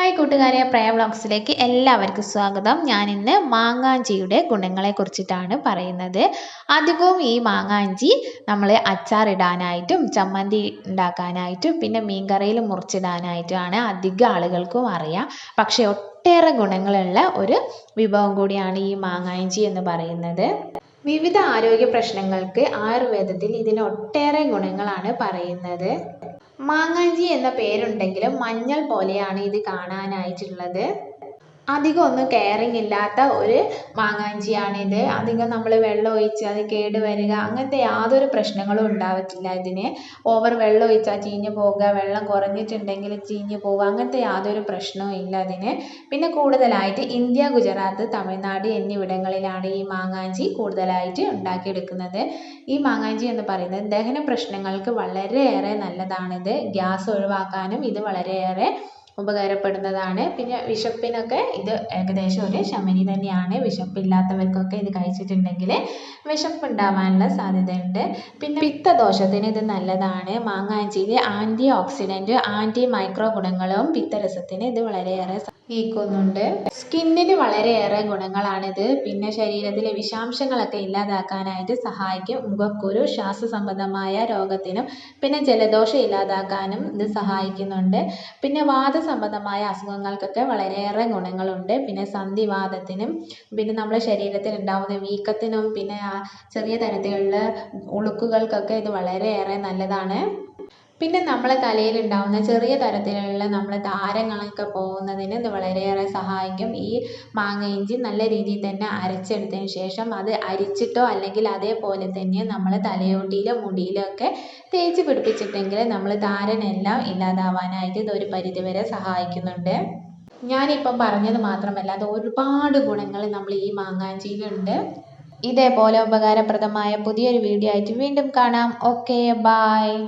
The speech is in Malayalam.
ഹായ് കൂട്ടുകാരെ പ്രയ വ്ളോഗ്സിലേക്ക് എല്ലാവർക്കും സ്വാഗതം. ഞാൻ ഇന്ന് മാങ്ങാഞ്ചിയുടെ ഗുണങ്ങളെ കുറിച്ചിട്ടാണ് പറയുന്നത്. അധികവും ഈ മാങ്ങാഞ്ചി നമ്മൾ അച്ചാറിടാനായിട്ടും ചമ്മന്തി ഉണ്ടാക്കാനായിട്ടും പിന്നെ മീൻകറിയിൽ മുറിച്ചിടാനായിട്ടുമാണ് അധിക ആളുകൾക്കും അറിയാം. പക്ഷേ ഒട്ടേറെ ഗുണങ്ങളുള്ള ഒരു വിഭവം കൂടിയാണ് ഈ മാങ്ങാഞ്ചി എന്ന് പറയുന്നത്. വിവിധ ആരോഗ്യ പ്രശ്നങ്ങൾക്ക് ആയുർവേദത്തിൽ ഇതിന് ഒട്ടേറെ ഗുണങ്ങളാണ് പറയുന്നത്. മാങ്ങാഞ്ചി എന്ന പേരുണ്ടെങ്കിലും മഞ്ഞൾ പോലെയാണ് ഇത് കാണാനായിട്ടുള്ളത്. അധികം ഒന്നും കെയറിങ് ഇല്ലാത്ത ഒരു മാങ്ങാഞ്ചിയാണിത്. അധികം നമ്മൾ വെള്ളം ഒഴിച്ച് അത് കേട് വരിക അങ്ങനത്തെ യാതൊരു പ്രശ്നങ്ങളും ഉണ്ടാവത്തില്ല ഇതിന്. ഓവർ വെള്ളം ഒഴിച്ചാൽ ചീഞ്ഞ് പോവുക വെള്ളം കുറഞ്ഞിട്ടുണ്ടെങ്കിൽ ചീഞ്ഞ് പോവുക അങ്ങനത്തെ യാതൊരു പ്രശ്നവും ഇല്ല അതിന് പിന്നെ കൂടുതലായിട്ട് ഇന്ത്യ ഗുജറാത്ത് തമിഴ്നാട് എന്നിവിടങ്ങളിലാണ് ഈ മാങ്ങാഞ്ചി കൂടുതലായിട്ട് ഉണ്ടാക്കിയെടുക്കുന്നത്. ഈ മാങ്ങാഞ്ചി എന്ന് പറയുന്നത് ദഹന പ്രശ്നങ്ങൾക്ക് വളരെയേറെ നല്ലതാണിത്. ഗ്യാസ് ഒഴിവാക്കാനും ഇത് വളരെയേറെ ഉപകാരപ്പെടുന്നതാണ്. പിന്നെ വിശപ്പിനൊക്കെ ഇത് ഏകദേശം ഒരു ശമനി തന്നെയാണ്. വിശപ്പില്ലാത്തവർക്കൊക്കെ ഇത് കഴിച്ചിട്ടുണ്ടെങ്കിൽ വിശപ്പ് ഉണ്ടാവാനുള്ള സാധ്യതയുണ്ട്. പിന്നെ പിത്തദോഷത്തിന് ഇത് നല്ലതാണ്. മാങ്ങാഞ്ചിയിൽ ആന്റി ഓക്സിഡന്റ് ആന്റി മൈക്രോ ഗുണങ്ങളും പിത്തരസത്തിന് ഇത് വളരെയേറെ നീക്കുന്നുണ്ട്. സ്കിന്നിന് വളരെയേറെ ഗുണങ്ങളാണിത്. പിന്നെ ശരീരത്തിലെ വിഷാംശങ്ങളൊക്കെ ഇല്ലാതാക്കാനായിട്ട് സഹായിക്കും. മുഖക്കുരു ശ്വാസസംബന്ധമായ രോഗത്തിനും പിന്നെ ജലദോഷം ഇല്ലാതാക്കാനും ഇത് സഹായിക്കുന്നുണ്ട്. പിന്നെ വാദസംബന്ധമായ അസുഖങ്ങൾക്കൊക്കെ വളരെയേറെ ഗുണങ്ങളുണ്ട്. പിന്നെ സന്ധിവാദത്തിനും പിന്നെ നമ്മുടെ ശരീരത്തിൽ ഉണ്ടാവുന്ന വീക്കത്തിനും പിന്നെ ചെറിയ തരത്തിലുള്ള ഉളുക്കുകൾക്കൊക്കെ ഇത് വളരെയേറെ നല്ലതാണ്. പിന്നെ നമ്മളെ തലയിൽ ഉണ്ടാകുന്ന ചെറിയ തരത്തിലുള്ള നമ്മളെ താരങ്ങളൊക്കെ പോകുന്നതിന് ഇത് വളരെയേറെ സഹായിക്കും. ഈ മാങ്ങ ഇഞ്ചി നല്ല രീതിയിൽ തന്നെ അരച്ചെടുത്തതിന് ശേഷം അത് അരിച്ചിട്ടോ അല്ലെങ്കിൽ അതേപോലെ തന്നെ നമ്മൾ തലയോട്ടിയിലോ മുടിയിലോ ഒക്കെ തേച്ച് പിടിപ്പിച്ചിട്ടെങ്കിൽ നമ്മൾ താരനെല്ലാം ഇല്ലാതാവാനായിട്ട് ഇത് ഒരു പരിധിവരെ സഹായിക്കുന്നുണ്ട്. ഞാനിപ്പം പറഞ്ഞത് മാത്രമല്ല അത് ഒരുപാട് ഗുണങ്ങൾ നമ്മൾ ഈ മാങ്ങാഞ്ചിയിലുണ്ട് ഇതേപോലെ ഉപകാരപ്രദമായ പുതിയൊരു വീഡിയോ ആയിട്ട് വീണ്ടും കാണാം. Okay bye